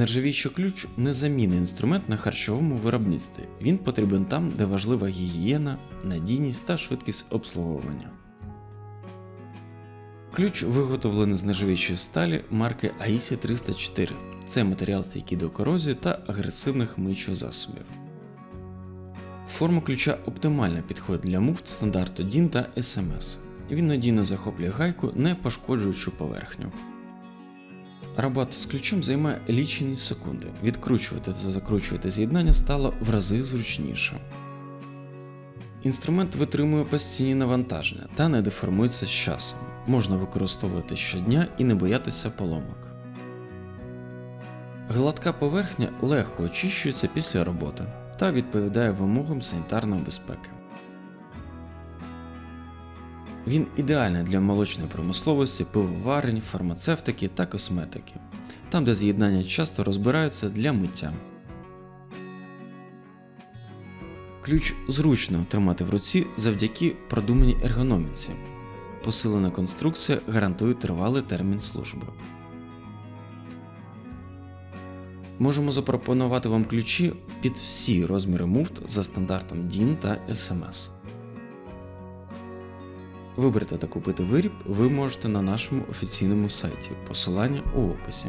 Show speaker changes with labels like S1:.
S1: Нержавіючий ключ незамінний інструмент на харчовому виробництві. Він потрібен там, де важлива гігієна, надійність та швидкість обслуговування. Ключ виготовлений з нержавіючої сталі марки AISI 304. Це матеріал стійкий до корозії та агресивних миючих засобів. Форма ключа оптимально підходить для муфт стандарту DIN та SMS. Він надійно захоплює гайку, не пошкоджуючи поверхню. Робота з ключем займає лічені секунди. Відкручувати та закручувати з'єднання стало в рази зручніше. Інструмент витримує постійні навантаження та не деформується з часом. Можна використовувати щодня і не боятися поломок. Гладка поверхня легко очищується після роботи та відповідає вимогам санітарної безпеки. Він ідеальний для молочної промисловості, пивоварень, фармацевтики та косметики, там де з'єднання часто розбираються для миття. Ключ зручно тримати в руці завдяки продуманій ергономіці. Посилена конструкція гарантує тривалий термін служби. Можемо запропонувати вам ключі під всі розміри муфт за стандартом DIN та SMS. Вибрати та купити виріб ви можете на нашому офіційному сайті, посилання у описі.